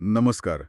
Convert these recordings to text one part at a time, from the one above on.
નમસ્કાર.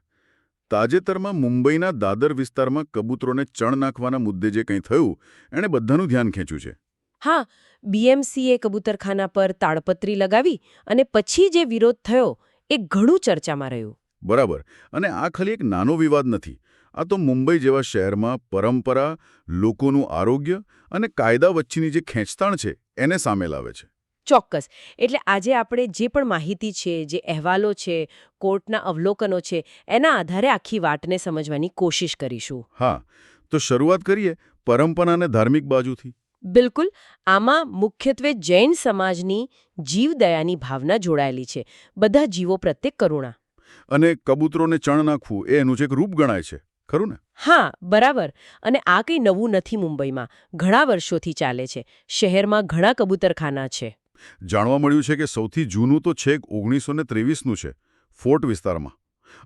તાજેતરમાં મુંબઈના દાદર વિસ્તારમાં કબૂતરોને ચણ નાખવાના મુદ્દે જે કંઈ થયું એણે બધાનું ધ્યાન ખેંચ્યું છે. હા બીએમસીએ કબૂતરખાના પર તાડપત્રી લગાવી અને પછી જે વિરોધ થયો એ ઘણું ચર્ચામાં રહ્યું. બરાબર. અને આ ખાલી એક નાનો વિવાદ નથી. આ તો મુંબઈ જેવા શહેરમાં પરંપરા લોકોનું આરોગ્ય અને કાયદા વચ્ચેની જે ખેંચતાણ છે એને સામે લાવે છે. ચોક્કસ. એટલે આજે આપણે જે પણ માહિતી છે જે અહેવાલો છે કોર્ટના અવલોકનો છે એના આધારે આખી વાતને સમજવાની કોશિશ કરીશું. હા તો શરૂઆત કરીએ પરંપરા અને ધાર્મિક બાજુથી. બિલકુલ. આમાં મુખ્યત્વે જૈન સમાજની જીવદયાની ભાવના જોડાયેલી છે. બધા જીવો પ્રત્યે કરુણા. અને કબૂતરોને ચણ નાખવું એ એનું જ એક રૂપ ગણાય છે. ખરું ને? હા બરાબર. અને આ કંઈ નવું નથી મુંબઈમાં. ઘણા વર્ષોથી ચાલે છે. શહેરમાં ઘણા કબૂતરખાના છે. જાણવા મળ્યું છે કે સૌથી જૂનું તો છેક ઓગણીસો ને ત્રેવીસનું છે ફોર્ટ વિસ્તારમાં.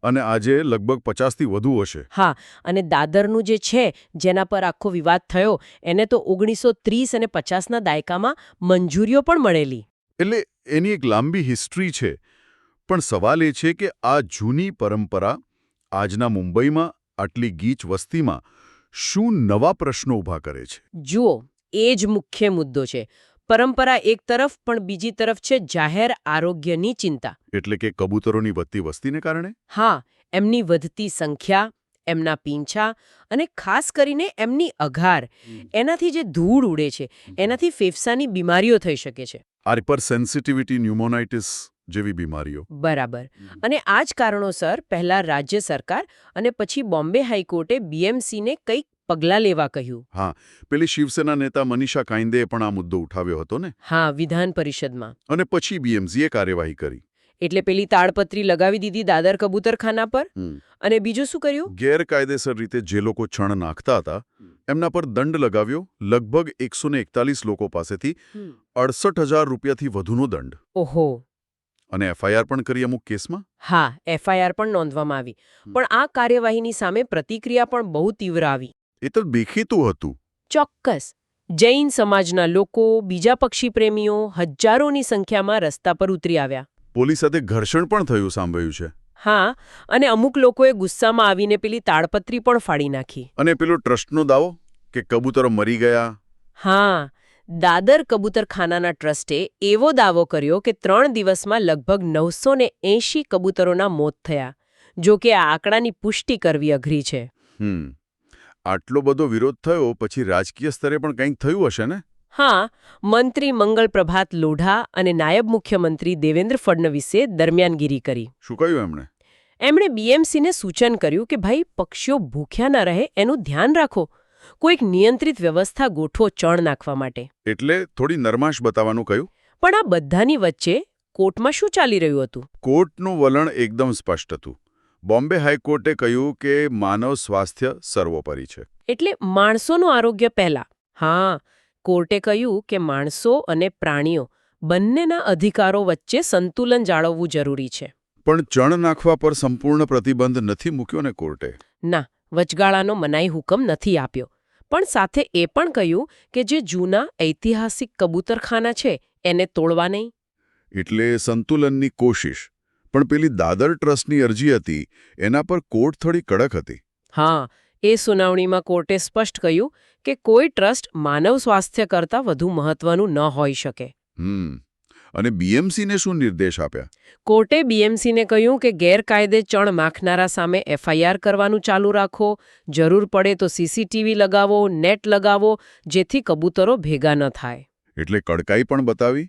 અને આજે લગભગ પચાસથી વધુ હશે. હા અને દાદરનું જે છે જેના પર આખો વિવાદ થયો એને તો ઓગણીસો ત્રીસ અને પચાસના દાયકામાં મંજૂરીઓ પણ મળેલી. એટલે એની એક લાંબી હિસ્ટ્રી છે. પણ સવાલ એ છે કે આ જૂની પરંપરા આજના મુંબઈમાં આટલી ગીચ વસ્તીમાં શું નવા પ્રશ્નો ઊભા કરે છે? જુઓ એ જ મુખ્ય મુદ્દો છે. પરંપરા એક તરફ પણ બીજી તરફ છે જાહેર આરોગ્યની ચિંતા. એટલે કે કબૂતરોની વધતી વસ્તીને કારણે? હા એમની વધતી સંખ્યા એમના પીંછા અને ખાસ કરીને એમની અઘાર. એનાથી જે ધૂળ ઉડે છે એનાથી ફેફસાની બીમારીઓ થઈ શકે છે. હાઇપર સેન્સિટિવિટી ન્યુમોનાઇટિસ જેવી બીમારીઓ. બરાબર. અને આ જ કારણોસર પહેલા રાજ્ય સરકાર અને પછી બોમ્બે હાઈકોર્ટે બીએમસીને કંઈક પગલાં લેવા કહ્યું. હા પેલી શિવસેના નેતા મનીષા કાઇન્દેએ પણ આ મુદ્દો ઉઠાવ્યો હતો ને? હા વિધાન પરિષદમાં. અને પછી બીએમસીએ કાર્યવાહી કરી. એટલે પેલી તાડપત્રી લગાવી દીધી દાદર કબૂતરખાના પર? અને બીજું શું કર્યું? ગેરકાયદેસર રીતે જે લોકો છણ નાખતા હતા એમના પર દંડ લગાવ્યો લગભગ એકસો લોકો પાસેથી અડસઠ હજાર રૂપિયાથી વધુનો દંડ. ઓહો. અને એફઆઈઆર પણ કરી અમુક કેસમાં? હા એફઆઈઆર પણ નોંધવામાં આવી. પણ આ કાર્યવાહીની સામે પ્રતિક્રિયા પણ બહુ તીવ્ર આવી. એ તો દેખીતું હતું. ચોક્કસ. જૈન સમાજના લોકો બીજા પક્ષી પ્રેમીઓ હજારોની સંખ્યામાં રસ્તા પર ઉતરી આવ્યા. પોલીસ સાથે ઘર્ષણ પણ થયું સાંભળ્યું છે. હા અને અમુક લોકોએ ગુસ્સામાં આવીને પેલી તાડપત્રી પણ ફાડી નાખી. અને પેલો ટ્રસ્ટનો દાવો કે કબૂતરો મરી ગયા? હા દાદર કબૂતરખાનાના ટ્રસ્ટે એવો દાવો કર્યો કે ત્રણ દિવસમાં લગભગ નવસો ને એંશી કબૂતરોના મોત થયા જો કે આ આંકડાની પુષ્ટિ કરવી અઘરી છે. હમ. આટલો બધો વિરોધ થયો પછી રાજકીય સ્તરે પણ કંઈક થયું હશે ને? હા મંત્રી મંગળ પ્રભાત લોઢા અને નાયબ મુખ્યમંત્રી દેવેન્દ્ર ફડણવીસે દરમિયાનગીરી કરી. શું કહ્યું એમણે? એમણે બીએમસીને સૂચન કર્યું કે ભાઈ પક્ષીઓ ભૂખ્યા ન રહે એનું ધ્યાન રાખો. કોઈક નિયંત્રિત વ્યવસ્થા ગોઠવો ચણ નાખવા માટે. એટલે થોડી નરમાશ બતાવવાનું કહ્યું? પણ આ બધાની વચ્ચે કોર્ટમાં શું ચાલી રહ્યું હતું? કોર્ટનું વલણ એકદમ સ્પષ્ટ હતું. બોમ્બે હાઈકોર્ટે કહ્યું કે માનવ સ્વાસ્થ્ય સર્વોપરી છે. એટલે માણસોનું આરોગ્ય પહેલા. હા કોર્ટે કહ્યું કે માણસો અને પ્રાણીઓ બંનેના અધિકારો વચ્ચે સંતુલન જાળવવું જરૂરી છે. પણ ચણ નાખવા પર સંપૂર્ણ પ્રતિબંધ નથી મૂક્યો ને કોર્ટે? ના વચગાળાનો મનાઈ હુકમ નથી આપ્યો. પણ સાથે એ પણ કહ્યું કે જે જૂના ઐતિહાસિક કબૂતરખાના છે એને તોડવા નહીં. એટલે સંતુલનની કોશિશ પણ પેલી દાદર ટ્રસ્ટની અરજી હતી એના પર કોર્ટ થોડી કડક હતી. હા એ સુનાવણીમાં કોર્ટે સ્પષ્ટ કહ્યું કે કોઈ ટ્રસ્ટ માનવ સ્વાસ્થ્ય કરતાં વધુ મહત્વનું ન હોઈ શકે. હમ અને બીએમસીને શું નિર્દેશ આપ્યા? કોર્ટે બીએમસીને કહ્યું કે ગેરકાયદે ચણ માખનારા સામે એફઆઈઆર કરવાનું ચાલુ રાખો જરૂર પડે તો સીસીટીવી લગાવો નેટ લગાવો જેથી કબૂતરો ભેગા ન થાય. એટલે કડકાઈ પણ બતાવી?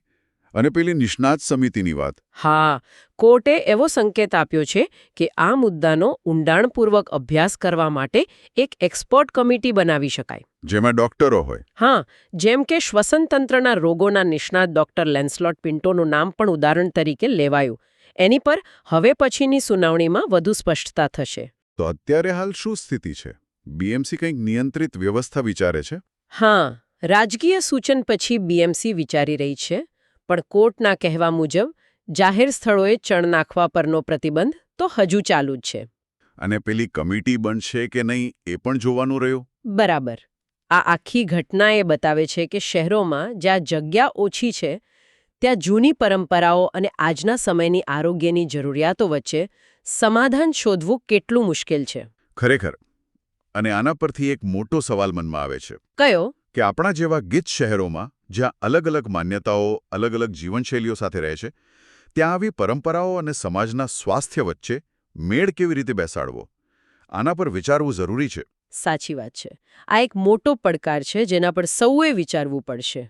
અને પેલી નિષ્ણાત સમિતિની વાત. હા કોર્ટે એવો સંકેત આપ્યો છે કે આ મુદ્દાનો ઊંડાણપૂર્વક અભ્યાસ કરવા માટે એક એક્સપર્ટ કમિટી બનાવી શકાય. જેમાં ડોક્ટરો હોય. હા જેમ કે શ્વસનતંત્રના રોગોના નિષ્ણાત ડોક્ટર લેન્સલોટ પિન્ટોનું નામ પણ ઉદાહરણ તરીકે લેવાયું. એની પર હવે પછીની સુનાવણીમાં વધુ સ્પષ્ટતા થશે. તો અત્યારે હાલ શું સ્થિતિ છે? બીએમસી કંઈક નિયંત્રિત વ્યવસ્થા વિચારે છે? હા રાજકીય સૂચન પછી બીએમસી વિચારી રહી છે. પણ કોર્ટના કહેવા મુજબ જાહેર સ્થળોએ ચણ નાખવા પરનો પ્રતિબંધ તો હજુ ચાલુ જ છે. અને પેલી કમિટી બનશે કે નહીં એ પણ જોવાનું રહ્યું? બરાબર. આ આખી ઘટના એ બતાવે છે કે શહેરોમાં જ્યાં જગ્યા ઓછી છે ત્યાં જૂની પરંપરાઓ અને આજના સમયની આરોગ્યની જરૂરિયાતો વચ્ચે સમાધાન શોધવું કેટલું મુશ્કેલ છે. ખરેખર. અને આના પરથી એક મોટો સવાલ મનમાં આવે છે. કયો? કે આપણા જેવા ગીચ શહેરોમાં જ્યાં અલગ અલગ માન્યતાઓ, અલગ અલગ જીવનશૈલીઓ સાથે રહે છે, ત્યાં આવી પરંપરાઓ અને સમાજના સ્વાસ્થ્ય વચ્ચે મેળ કેવી રીતે બેસાડવો? આના પર વિચારવું જરૂરી છે. સાચી વાત છે. આ એક મોટો પડકાર છે જેના પર સૌએ વિચારવું પડશે.